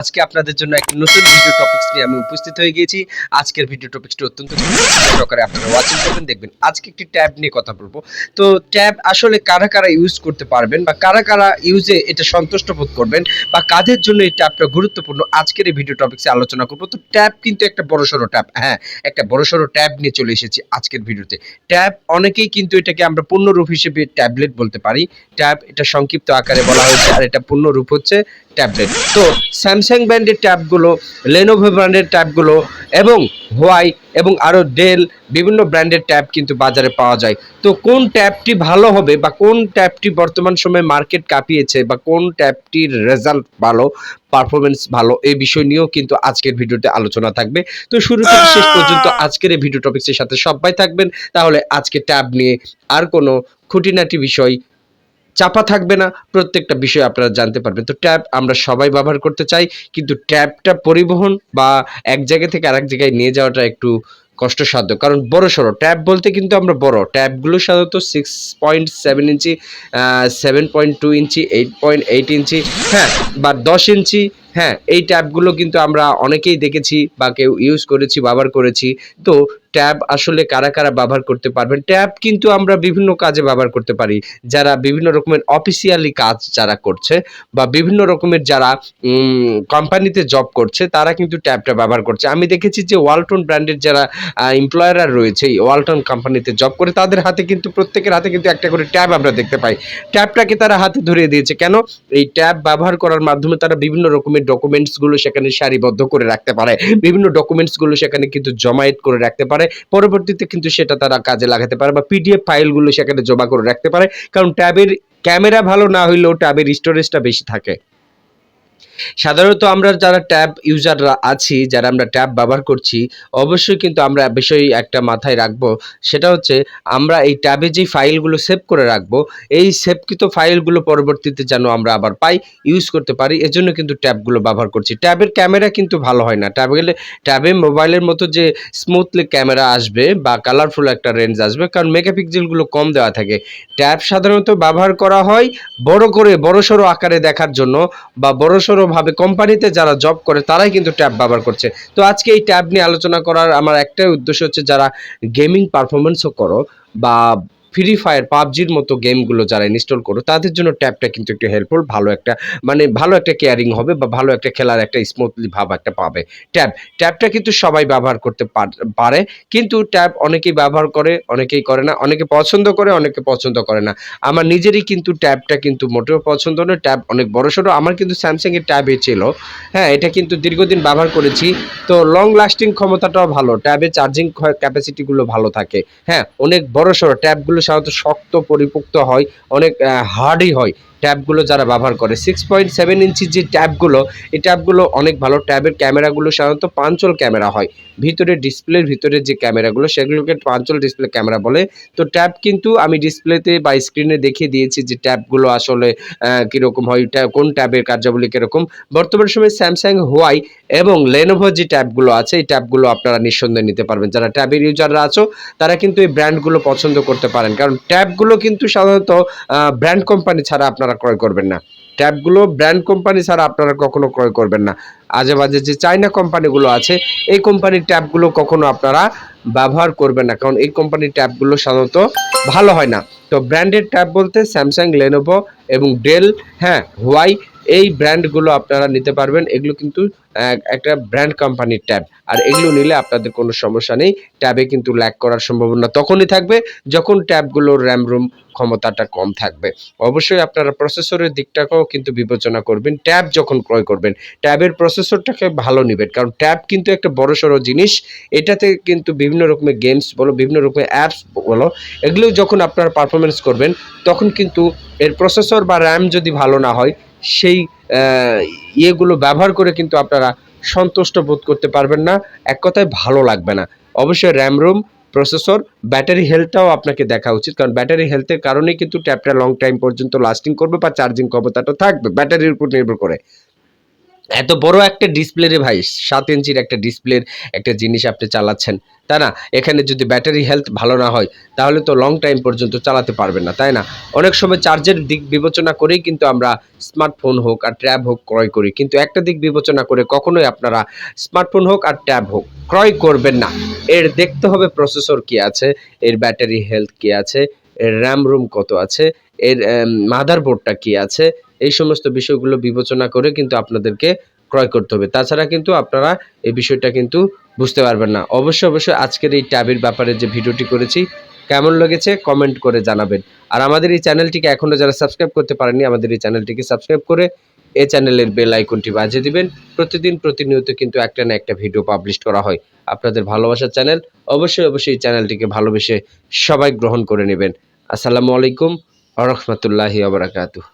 আজকে আপনাদের জন্য একটি নতুন ভিডিও টপিকস নিয়ে আমি উপস্থিত হয়ে গিয়েছি। আজকের ভিডিও টপিকসটি অত্যন্ত সহকারে আপনারা ওয়াচিং করবেন, দেখবেন। আজকে একটি ট্যাব নিয়ে কথা বলব। তো ট্যাব আসলে কারা কারা ইউজ করতে পারবেন বা কারা কারা ইউজে এটা সন্তুষ্ট বোধ করবেন বা কাদের জন্য এই ট্যাবটা গুরুত্বপূর্ণ আজকের এই ভিডিও টপিকসে আলোচনা করব। তো ট্যাব কিন্তু একটা বড়সড় ট্যাব হ্যাঁ একটা বড়সড় ট্যাব নিয়ে চলে এসেছি আজকের ভিডিওতে ট্যাব অনেকেই কিন্তু এটাকে আমরা পূর্ণরূপ হিসেবে ট্যাবলেট বলতে পারি। ট্যাব এটা সংক্ষিপ্ত আকারে বলা হয়েছে আর এটা পূর্ণরূপ হচ্ছে ট্যাবলেট। তো স্যামসাং ব্র্যান্ডের ট্যাবগুলো লেনোভো ব্র্যান্ডের ট্যাবগুলো এবং হোয়াই এবং আরও ডেল বিভিন্ন ব্র্যান্ডের ট্যাব কিন্তু বাজারে পাওয়া যায়। তো কোন ট্যাবটি ভালো হবে বা কোন ট্যাবটি বর্তমান সময়ে মার্কেট কাঁপিয়েছে বা কোন ট্যাবটির রেজাল্ট ভালো পারফরমেন্স ভালো এই বিষয় নিয়েও কিন্তু আজকের ভিডিওতে আলোচনা থাকবে। তো শুরু থেকে শেষ পর্যন্ত আজকের এই ভিডিও টপিক্সের সাথে সবাই থাকবেন। তাহলে আজকে ট্যাব নিয়ে আর কোনো খুঁটিনাটি বিষয় চাপা থাকবে না, প্রত্যেকটা বিষয় আপনারা জানতে পারবেন। তো ট্যাব আমরা সবাই ব্যবহার করতে চাই, কিন্তু ট্যাবটা পরিবহন বা এক জায়গা থেকে আরেক জায়গায় নিয়ে যাওয়াটা একটু কষ্টসাধ্য। কারণ বড় সড়ো, ট্যাব বলতে কিন্তু আমরা বড়। ট্যাবগুলো সাধারণত six point seven inch seven point two inch eight point eight inch হ্যাঁ বা দশ ইঞ্চি হ্যাঁ এই ট্যাবগুলো কিন্তু আমরা অনেকেই দেখেছি বা কেউ ইউজ করেছি, ব্যবহার করেছি। তো ট্যাব আসলে কারা কারা ব্যবহার করতে পারবেন? ট্যাব কিন্তু আমরা বিভিন্ন কাজে ব্যবহার করতে পারি। যারা বিভিন্ন রকমের অফিসিয়ালি কাজ যারা করছে বা বিভিন্ন রকমের যারা কোম্পানিতে জব করছে, তারা কিন্তু ট্যাবটা ব্যবহার করছে। আমি দেখেছি যে ওয়ালটন ব্র্যান্ডের যারা এমপ্লয়াররা রয়েছে এই ওয়ালটন কোম্পানিতে জব করে, তাদের হাতে কিন্তু, প্রত্যেকের হাতে কিন্তু একটা করে ট্যাব আমরা দেখতে পাই। ট্যাবটাকে তারা হাতে ধরিয়ে দিয়েছে। কেন? এই ট্যাব ব্যবহার করার মাধ্যমে তারা বিভিন্ন রকমের ডকুমেন্টসগুলো সেখানে সারিবদ্ধ করে রাখতে পারে। বিভিন্ন ডকুমেন্টসগুলো সেখানে কিন্তু জমায়েত করে রাখতে পারে। পরবর্তীতে কিন্তু সেটা তারা কাজে লাগাতে পারে বা পিডিএফ ফাইলগুলো সেখানে জমা করে রাখতে পারে। কারণ ট্যাবের ক্যামেরা ভালো না হইলেও ট্যাবের স্টোরেজটা বেশি থাকে। সাধারণত আমরা যারা ট্যাব ইউজাররা আছি, যারা আমরা ট্যাব ব্যবহার করছি, অবশ্যই কিন্তু আমরা বিষয় একটা মাথায় রাখব। সেটা হচ্ছে, আমরা এই ট্যাবে যে ফাইলগুলো সেভ করে রাখব, এই সেভকৃত ফাইলগুলো পরবর্তীতে যেন আমরা আবার পাই ইউজ করতে পারি, এজন্য কিন্তু ট্যাবগুলো ব্যবহার করছি। ট্যাবের ক্যামেরা কিন্তু ভালো হয় না। ট্যাবে গেলে, ট্যাবে মোবাইলের মতো যে স্মুথলি ক্যামেরা আসবে বা কালারফুল একটা রেঞ্জ আসবে, কারণ মেগাপিক্সেলগুলো কম দেওয়া থাকে। ট্যাব সাধারণত ব্যবহার করা হয় বড় করে বড়সড় আকারে দেখার জন্য বা বড়সড় ভাবে কোম্পানিতে যারা জব করে, তারাই কিন্তু ট্যাব ব্যবহার করছে। তো আজকে এই ট্যাব নিয়ে আলোচনা করার আমার একটাই উদ্দেশ্য হচ্ছে যারা গেমিং পারফরমেন্সও করো বা ফ্রি ফায়ার পাবজির মতো গেমগুলো যারা ইনস্টল করো, তাদের জন্য ট্যাবটা কিন্তু একটু হেল্পফুল ভালো একটা মানে ভালো একটা কেয়ারিং হবে বা ভালো একটা খেলার একটা স্মুথলি ভাব একটা পাবে। ট্যাব ট্যাবটা কিন্তু সবাই ব্যবহার করতে পার- কিন্তু ট্যাব অনেকেই ব্যবহার করে, অনেকেই করে না, অনেকে পছন্দ করে, অনেকে পছন্দ করে না। আমার নিজেরই কিন্তু ট্যাবটা কিন্তু মোটেও পছন্দ নয় ট্যাব অনেক বড় সড়ো আমার কিন্তু স্যামসাং এর ট্যাবে ছিল। হ্যাঁ এটা কিন্তু দীর্ঘদিন ব্যবহার করেছি, তো লং লাস্টিং ক্ষমতাটাও ভালো ট্যাবে চার্জিং ক্যাপাসিটিগুলো ভালো থাকে। হ্যাঁ অনেক বড় সড়ো ট্যাবগুলো সাধারণত শক্ত পরিপুক্ত হয় অনেক হার্ডই হয়। ট্যাবগুলো যারা ব্যবহার করে। সিক্স পয়েন্ট সেভেন ইঞ্চির যে ট্যাবগুলো, এই ট্যাবগুলো অনেক ভালো ট্যাবের ক্যামেরাগুলো, সাধারণত পাঞ্চল ক্যামেরা হয়। ভিতরে ডিসপ্লের ভিতরে যে ক্যামেরাগুলো, সেগুলোকে পাঞ্চল ডিসপ্লে ক্যামেরা বলে। তো ট্যাব কিন্তু আমি ডিসপ্লেতে বা স্ক্রিনে দেখিয়ে দিয়েছি যে ট্যাবগুলো আসলে কীরকম হয় কোন ট্যাবের কার্যাবলী কীরকম। বর্তমান সময়ে স্যামসাং, হোয়াই এবং লেনোভো যে ট্যাবগুলো আছে, এই ট্যাবগুলো আপনারা নিঃসন্দেহে নিতে পারবেন। যারা ট্যাবের ইউজাররা আছো, তারা কিন্তু এই ব্র্যান্ডগুলো পছন্দ করতে পারেন। কারণ ট্যাবগুলো কিন্তু সাধারণত ব্র্যান্ড কোম্পানি ছাড়া আপনারা ক্রয় করবেন না। ট্যাবগুলো ব্র্যান্ড কোম্পানি ছাড়া আপনারা কখনো ক্রয় করবেন না। আজে বাজে যে চাইনা কোম্পানিগুলো আছে, এই কোম্পানির ট্যাবগুলো কখনো আপনারা ব্যবহার করবেন না। কারণ এই কোম্পানির ট্যাবগুলো সাধারণত ভালো হয় না। তো ব্র্যান্ডেড ট্যাব বলতে স্যামসাং লেনোভো এবং ডেল হ্যাঁ হোয়াই এই ব্র্যান্ডগুলো আপনারা নিতে পারবেন। এগুলো কিন্তু একটা ব্র্যান্ড কোম্পানির ট্যাব আর এগুলো নিলে আপনাদের কোনো সমস্যা নেই। ট্যাবে কিন্তু ল্যাক করার সম্ভাবনা তখনই থাকবে যখন ট্যাবগুলোর র্যাম রুম ক্ষমতাটা কম থাকবে। অবশ্যই আপনারা প্রসেসরের দিকটাকেও কিন্তু বিবেচনা করবেন। ট্যাব যখন ক্রয় করবেন ট্যাবের প্রসেসরটাকে ভালো নেবেন। কারণ ট্যাব কিন্তু একটা বড় সড়ো জিনিস। এটাতে কিন্তু বিভিন্ন রকমের গেমস বলো, বিভিন্ন রকমের অ্যাপস বলো, এগুলো যখন আপনারা পারফরমেন্স করবেন, তখন কিন্তু এর প্রসেসর বা র্যাম যদি ভালো না হয় সেই ইয়েগুলো ব্যবহার করে কিন্তু আপনারা সন্তুষ্ট বোধ করতে পারবেন না। এক কথায় ভালো লাগবে না। অবশ্যই র্যাম রুম প্রসেসর ব্যাটারি হেলথটাও আপনাকে দেখা উচিত। কারণ ব্যাটারি হেলথের কারণেই কিন্তু ট্যাপটা লং টাইম পর্যন্ত লাস্টিং করবে বা চার্জিং ক্ষমতাটা থাকবে। ব্যাটারির উপর নির্ভর করে। এত বড় একটা ডিসপ্লে রে ভাই, সাত ইঞ্চির একটা ডিসপ্লের একটা জিনিস আপনি চালাচ্ছেন, তাই না? এখানে যদি ব্যাটারি হেলথ ভালো না হয়, তাহলে তো লং টাইম পর্যন্ত চালাতে পারবেন না, তাই না? অনেক সময় চার্জের দিক বিবেচনা করেই কিন্তু আমরা স্মার্টফোন হোক আর ট্যাব হোক ক্রয় করি, কিন্তু একটা দিক বিবেচনা করে কখনোই আপনারা স্মার্টফোন হোক আর ট্যাব হোক ক্রয় করবেন না। এর দেখতে হবে প্রসেসর কি আছে, এর ব্যাটারি হেলথ কি আছে, এর র্যাম রুম কত আছে, এর মাদারবোর্ডটা কি আছে এই সমস্ত বিষয়গুলো বিবেচনা করে কিন্তু আপনাদেরকে ক্রয় করতে হবে। তাছাড়া কিন্তু আপনারা এই বিষয়টা কিন্তু বুঝতে পারবেন না। অবশ্যই অবশ্যই আজকের এই ট্যাবের ব্যাপারে যে ভিডিওটি করেছি, কেমন লেগেছে কমেন্ট করে জানাবেন। আর আমাদের এই চ্যানেলটিকে এখনও যারা সাবস্ক্রাইব করতে পারেননি, আমাদের এই চ্যানেলটিকে সাবস্ক্রাইব করে এই চ্যানেলের বেল আইকনটি বাজিয়ে দিবেন। প্রতিদিন, প্রতিনিয়ত কিন্তু একটা না একটা ভিডিও পাবলিশ করা হয় আপনাদের ভালোবাসার চ্যানেল। অবশ্যই অবশ্যই এই চ্যানেলটিকে ভালোবেসে সবাই গ্রহণ করে নেবেন। আসসালামু আলাইকুম আ রহমতুল্লাহি আবরাকাতুহ